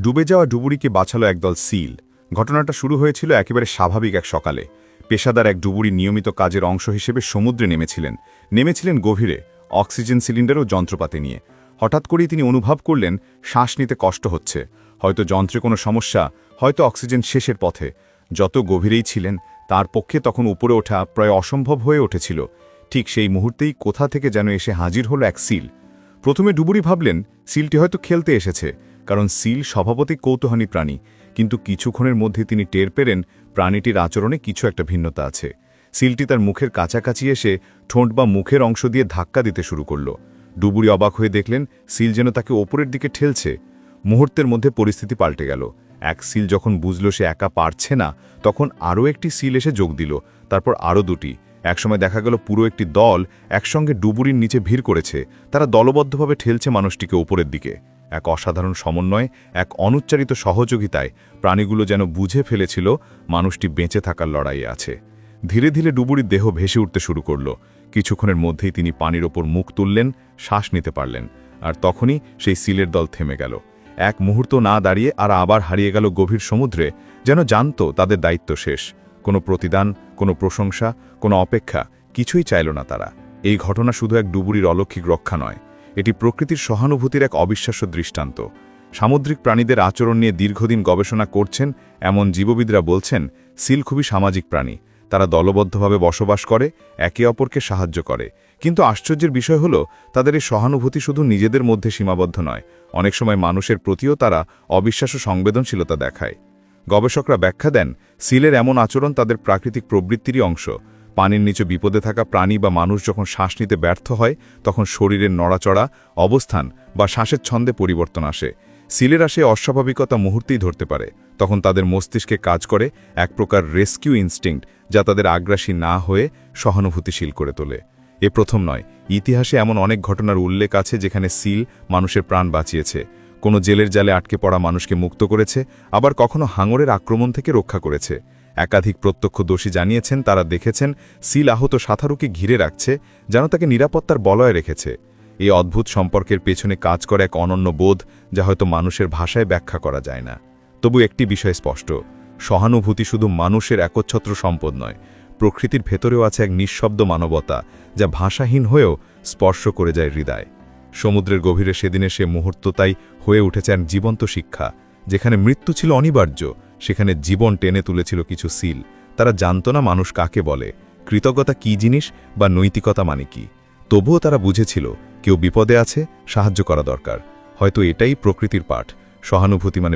ডুবে যাওয়া ডুবুরিকে বাঁচালো একদল সিল। ঘটনাটা শুরু হয়েছিল একেবারে স্বাভাবিক এক সকালে। পেশাদার এক ডুবুরি নিয়মিত কাজের অংশ হিসেবে সমুদ্রে নেমেছিলেন। নেমেছিলেন গভীরে, অক্সিজেন সিলিন্ডার ও যন্ত্রপাতি নিয়ে। হঠাৎ করেই তিনি অনুভব করলেন, শ্বাস নিতে কষ্ট হচ্ছে। হয়তো যন্ত্রে কোনো সমস্যা, হয়তো অক্সিজেন শেষের পথে। যত গভীরেই ছিলেন, তার পক্ষে তখন উপরে ওঠা প্রায় অসম্ভব হয়ে উঠেছিল। ঠিক সেই মুহূর্তেই কোথা থেকে যেন এসে হাজির হলো এক সিল। প্রথমে ডুবুরি ভাবলেন, সিলটি হয়তো খেলতে এসেছে। কারণ সিল স্বভাবতই কৌতূহলী প্রাণী, কিন্তু কিছুক্ষণের মধ্যে তিনি টের পেলেন প্রাণীটির আচরণে কিছু একটা ভিন্নতা আছে। সিলটি তার মুখের কাছাকাছি এসে ঠোঁট বা মুখের অংশ দিয়ে ধাক্কা দিতে শুরু করল। ডুবুরি অবাক হয়ে দেখলেন, সিল যেন তাকে ওপরের দিকে ঠেলছে। মুহূর্তের মধ্যে পরিস্থিতি পাল্টে গেল। এক সিল যখন বুঝল সে একা পারছে না, তখন আরও একটি সিল এসে যোগ দিল, তারপর আরও দুটি। একসময় দেখা গেল পুরো একটি দল একসঙ্গে ডুবুরির নিচে ভিড় করেছে। তারা দলবদ্ধভাবে ঠেলছে মানুষটিকে ওপরের দিকে। এক অসাধারণ সমন্বয়, এক অনুচ্চারিত সহযোগিতায় প্রাণীগুলো যেন বুঝে ফেলেছিল মানুষটি বেঁচে থাকার লড়াইয়ে আছে। ধীরে ধীরে ডুবুরির দেহ ভেসে উঠতে শুরু করল। কিছুক্ষণের মধ্যেই তিনি পানির ওপর মুখ তুললেন, শ্বাস নিতে পারলেন আর তখনই সেই সিলের দল থেমে গেল। এক মুহূর্ত না দাঁড়িয়ে আর আবার হারিয়ে গেল গভীর সমুদ্রে, যেন জানত তাদের দায়িত্ব শেষ। কোনো প্রতিদান, কোনো প্রশংসা, কোনো অপেক্ষা কিছুই চাইল না তারা। এই ঘটনা শুধু এক ডুবুরির অলৌকিক রক্ষা নয়। এটি প্রকৃতির সহানুভূতির এক অবিশ্বাস্য দৃষ্টান্ত। সামুদ্রিক প্রাণীদের আচরণ নিয়ে দীর্ঘদিন গবেষণা করছেন এমন জীববিদরা বলছেন, সিল খুবই সামাজিক প্রাণী। তারা দলবদ্ধভাবে বসবাস করে, একে অপরকে সাহায্য করে। কিন্তু আশ্চর্যের বিষয় হল, তাদের এই সহানুভূতি শুধু নিজেদের মধ্যে সীমাবদ্ধ নয়। অনেক সময় মানুষের প্রতিও তারা অবিশ্বাস্য সংবেদনশীলতা দেখায়। গবেষকরা ব্যাখ্যা দেন, সিলের এমন আচরণ তাদের প্রাকৃতিক প্রবৃত্তিরই অংশ। পানির নিচে বিপদে থাকা প্রাণী বা মানুষ যখন শ্বাস নিতে ব্যর্থ হয়, তখন শরীরের নড়াচড়া, অবস্থান বা শ্বাসের ছন্দে পরিবর্তন আসে। সিলের আসে অস্বাভাবিকতা মুহূর্তেই ধরতে পারে। তখন তাদের মস্তিষ্কে কাজ করে এক প্রকার রেস্কিউ ইনস্টিংক্ট যা তাদের আগ্রাসী না হয়ে সহানুভূতিশীল করে তোলে। এ প্রথম নয়। ইতিহাসে এমন অনেক ঘটনার উল্লেখ আছে যেখানে সিল মানুষের প্রাণ বাঁচিয়েছে। কোনো জেলের জালে আটকে পড়া মানুষকে মুক্ত করেছে, আবার কখনো হাঙরের আক্রমণ থেকে রক্ষা করেছে। একাধিক প্রত্যক্ষদর্শী জানিয়েছেন, তারা দেখেছেন, সিল আহত সাঁতারুকে ঘিরে রাখছে, যেন তাকে নিরাপত্তার বলয়ে রেখেছে। এই অদ্ভুত সম্পর্কের পেছনে কাজ করে এক অনন্য বোধ, যা হয়তো মানুষের ভাষায় ব্যাখ্যা করা যায় না। তবু একটি বিষয় স্পষ্ট, সহানুভূতি শুধু মানুষের একচ্ছত্র সম্পদ নয়, প্রকৃতির ভেতরেও আছে এক নিঃশব্দ মানবতা, যা ভাষাহীন হয়েও স্পর্শ করে যায় হৃদয়। সমুদ্রের গভীরে সেদিনে সে মুহূর্ত তাই হয়ে উঠেছে এক জীবন্ত শিক্ষা, যেখানে মৃত্যু ছিল অনিবার্য সেখানে জীবন টেনে তুলেছিল কিছু সিল। তারা জানত না মানুষ কাকে বলে, কৃতজ্ঞতা কি জিনিস বা নৈতিকতা মানে কি। তবুও তারা বুঝেছিল, কেউ বিপদে আছে, সাহায্য করা দরকার। হয়তো এটাই প্রকৃতির পাঠ। সহানুভূতি মানে